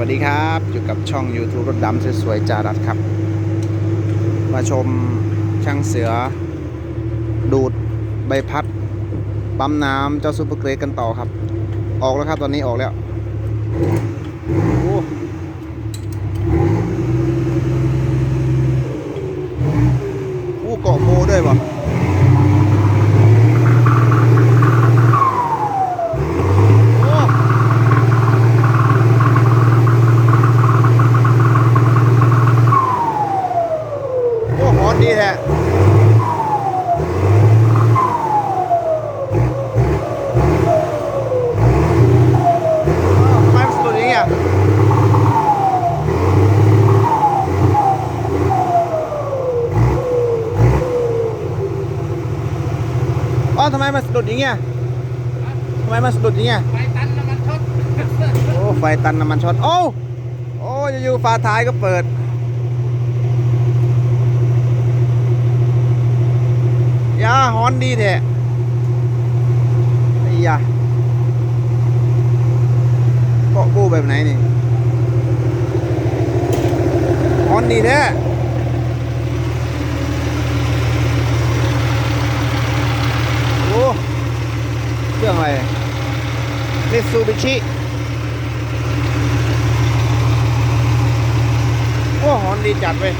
วัสดีครับ อยู่กับช่อง YouTube รถดำสวยๆจารัดครับ มาชมช่างเสือ ดูดใบพัด ปั๊มน้ำเจ้าซูเปอร์เกรดกันต่อครับ ออกแล้วครับ ตอนนี้ออกแล้วโอ้โอ้เกาะโมด้วยป่ะโอ้ โอ้หอน ดีแท้อ้าวทำไมมันสะดุดอย่างเงี้ยอ๋อทำไมมันสะดุดอย่างเงี้ยทำไมมันสะดุดอย่างเงี้ย ไฟตันน้ำมันช็อต โอ้ ไฟตันน้ำมันช็อต โอ้ โอ้อยู่ๆฝาท้ายก็เปิด ยาฮอนดีแท้ไอ้ยาเกาะกู้แบบไหนนี่ฮอนดีแท้โอ้เครื่องอะไรมิตซูบิชิโอ้หอนดีจัดเว้ย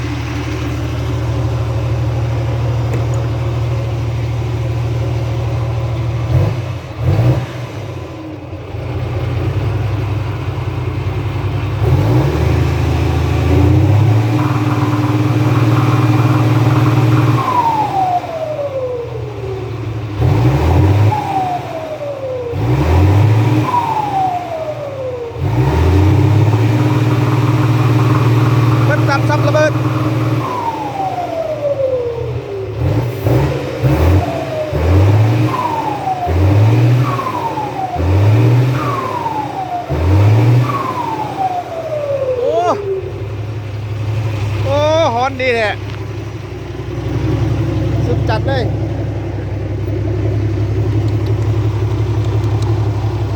มันตับซับระเบิด โอ้ โอ้ฮอนดีแท้สุดจัดเลย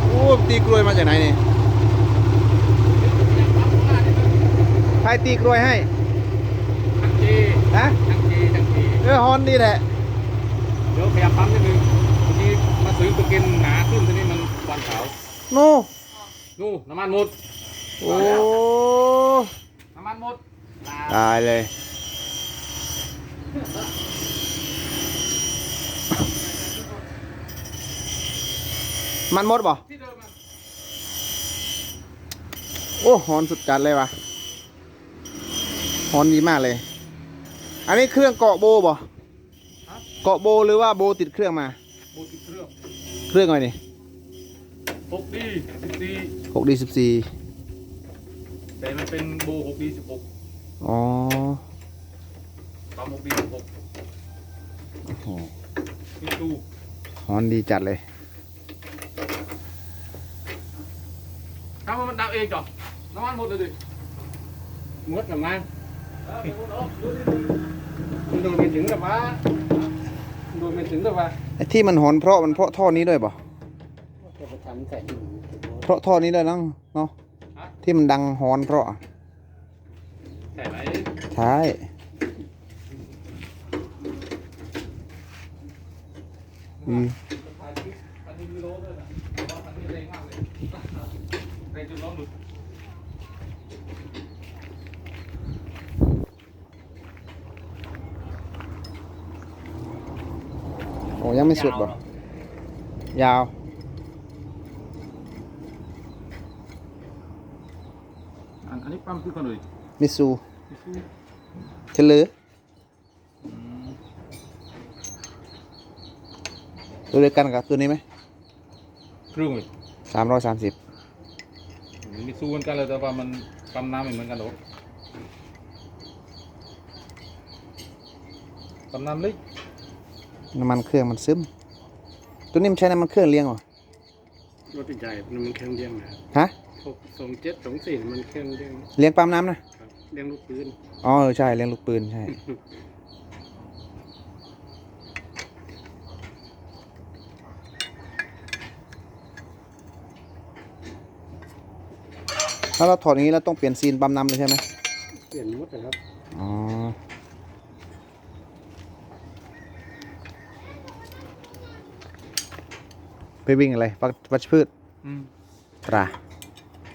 โอ้ตีกลวยมาจากไหนนี่ ใคร ตีกลวยให้ทังจีฮะทังจีทังจีเออฮอนดีแหละเดี๋ยวพยายามปั๊มนิดนึงเมื่อกี้มาซื้อตัวกินหนาขึ้นทีนี้มันควันขาวโน่นู่นน้ำมันหมดโอ้น้ำมันหมดลาตายเลยมันหมดป่ะที่เดิมอะโอ้ฮอนสุดจัดเลยว่ะ ฮอนดีมากเลย อันนี้เครื่องเกาะโบป่ะเกาะโบหรือว่าโบติดเครื่องมา โบติดเครื่อง เครื่องอะไรนี่หกดีสิบสี่หกดีสิบสี่แต่มันเป็นโบหกดีสิบหกอ๋อปั๊มหกดีสิบหกโอ้โหนี่ตู้ฮอนดีจัดเลยทำให้มันดับเองจ้ะน้ำมันหมดเลยดิหมดกับมันมันโดนไม่ถึงกับว่ามันโดนไม่ถึงกับว่าไอ้ที่มันฮอนเพราะมันเพราะท่อนี้ด้วยป่ะจะไปทำใส่เพราะท่อนี้ด้วยนั่งเนาะฮะที่มันดังฮอนเพราะใส่ไหนใช่อืมถ่ายคลิปอันนี้มีโลด้วยนะว่าอันนี้แรงมากเลยแรงจนล้อหลุด อ้ยังไม่สุดป่ะยาว อันอันนี้ปั๊มคือกันเลยมิซูพี่สู้เฉลยตัวเดียวกันกับตัวนี้ไหมเครื่องเลยสามร้อยสามสิบมีสู้เหมือนกันเลยแต่ว่ามันปั๊มน้ำไม่เหมือนกันหรอกปั๊มน้ำเล็ก น้ำมันเครื่องมันซึม ตัวนี้มันใช้น้ำมันเครื่องเลี้ยงเหรอรถใหญ่มันเครื่องเลี้ยงนะครับฮะหกสองเจ็ดสองสี่มันเครื่องเลี้ยงเลี้ยงปั๊มน้ำนะครับเลี้ยงลูกปืนอ๋อเออใช่เลี้ยงลูกปืนใช่ถ้าเราถอดอย่างนี้เราต้องเปลี่ยนซีนปั๊มน้ำเลยใช่ไหมเปลี่ยนหมดนะครับ ไปวิ่งอะไรวัชวัชพืชอืมปลา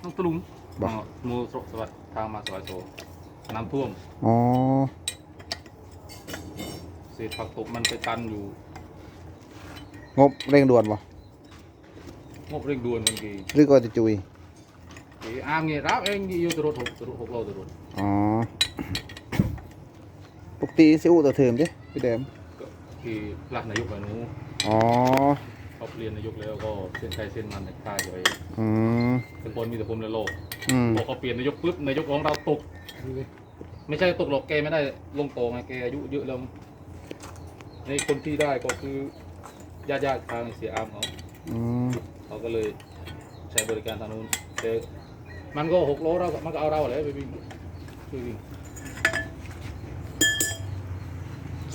ต้องตะลุงบอกหมูสสวัสดิ์ทางมาสวายโซน้ำท่วมอ๋อเศษผักตบมันไปตันอยู่งบเร่งด่วนบ่งบเร่งด่วนเมื่อกี้หรือก็จะจุยไอ้อามเงี้ยรับเองอยู่ตรวจหกตรวจหกโลตรวจอ๋อปกติซิอุตัวเทิมดิพี่เดม ก็ที่หลักนายกไปนู้นอ๋อ เขาเปลี่ยนนายกแล้วก็เส้นใครเส้นมันแต่ค่ายไว้อืมเป็นคนมีแต่ผมและโลกอืมพอเขาเปลี่ยนนายกปุ๊บนายกของเราตก ไม่ใช่ตกหรอกแกไม่ได้ลงโตไงแกอายุเยอะแล้วในคนที่ได้ก็คือญาติญาติๆทางเสียอามเขาอืมเขาก็เลยใช้บริการทางนู้นแต่มันก็หกโลเราก็มันก็เอาเราแหละไปวิ่งช่วยวิ่ง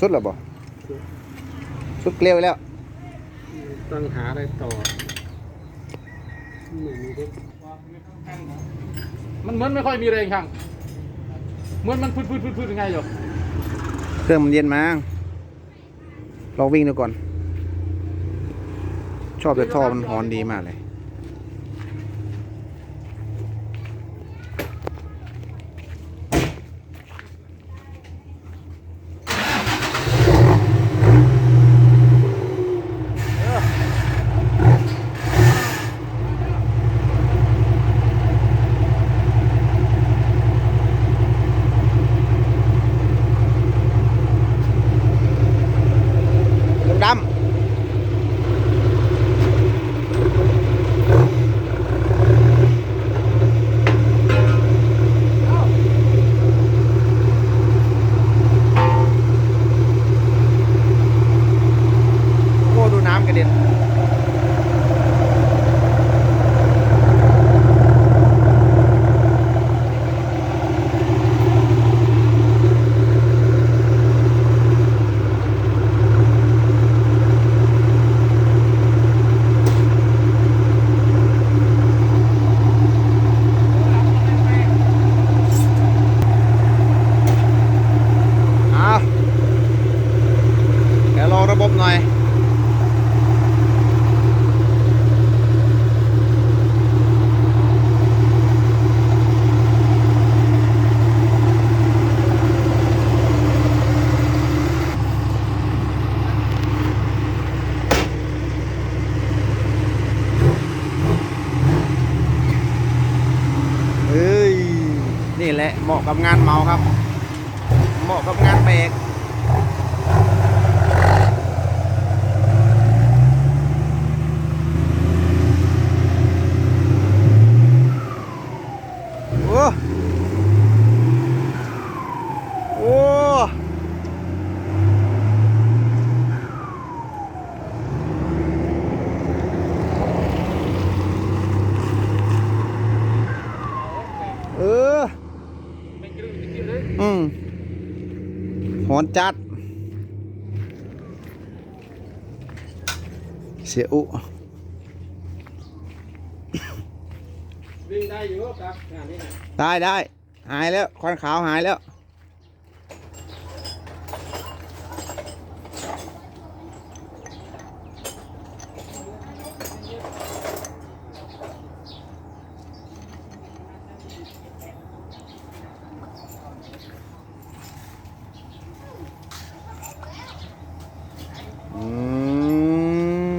สุดแล้วบ่สุดเกลียวแล้ว ต้องหาอะไรต่อมันเหมือนไม่ค่อยมีแรงช่างเหมือนมันพืดพืดพืดพืดยังไงอยู่เครื่องมันเย็นมาลองวิ่งดูก่อน ชอบแต่ท่อมันหอนดีมากเลย ดำโอ้ดูน้ำกระเด็น เอาเดี๋ยวลอง ระบบหน่อยเฮ้ยนี่แหละเหมาะกับงานเมาครับ เหมาะกับงานเบรก อ้โอ้เออไม่กระไม่กระเอืมหอนจัด เสียอุ วิ่ง ได้อยู่ครับงานนี้นะได้ได้หายแล้วควันขาวหายแล้วอื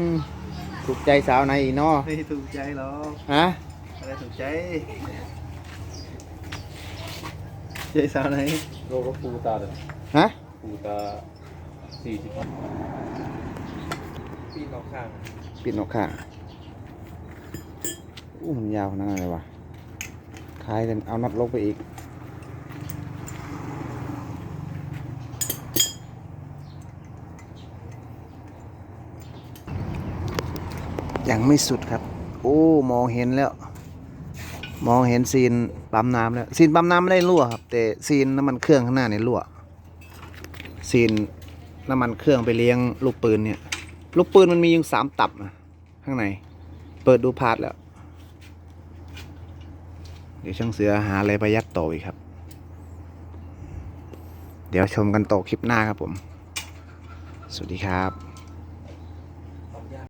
มถูกใจสาวไหนอีกเนาะไม่ถูกใจหรอกฮะ อะไรถูกใจใจสาวไหนโลก็ปูตาเลยฮะปูตาสี่สิบปีนออกข้างปิดนกข่าอู้มันยาวขนาดนั้นเลยวะคล้ายกันเอาน็อตลงไปอีกยังไม่สุดครับ โอ้ มองเห็นแล้ว มองเห็นซีนปั๊มน้ำแล้วซีนปั๊มน้ำไม่ได้รั่วครับ แต่ซีนน้ำมันเครื่องข้างหน้าเนี่ยรั่วซีนน้ำมันเครื่องไปเลี้ยงลูกปืนเนี่ย ลูกปืนมันมีอยู่สามตับนะข้างใน เปิดดูพาร์ทแล้ว เดี๋ยวช่างเสือหาอะไรประยัดโตอีกครับ เดี๋ยวชมกันโตคลิปหน้าครับผม สวัสดีครับ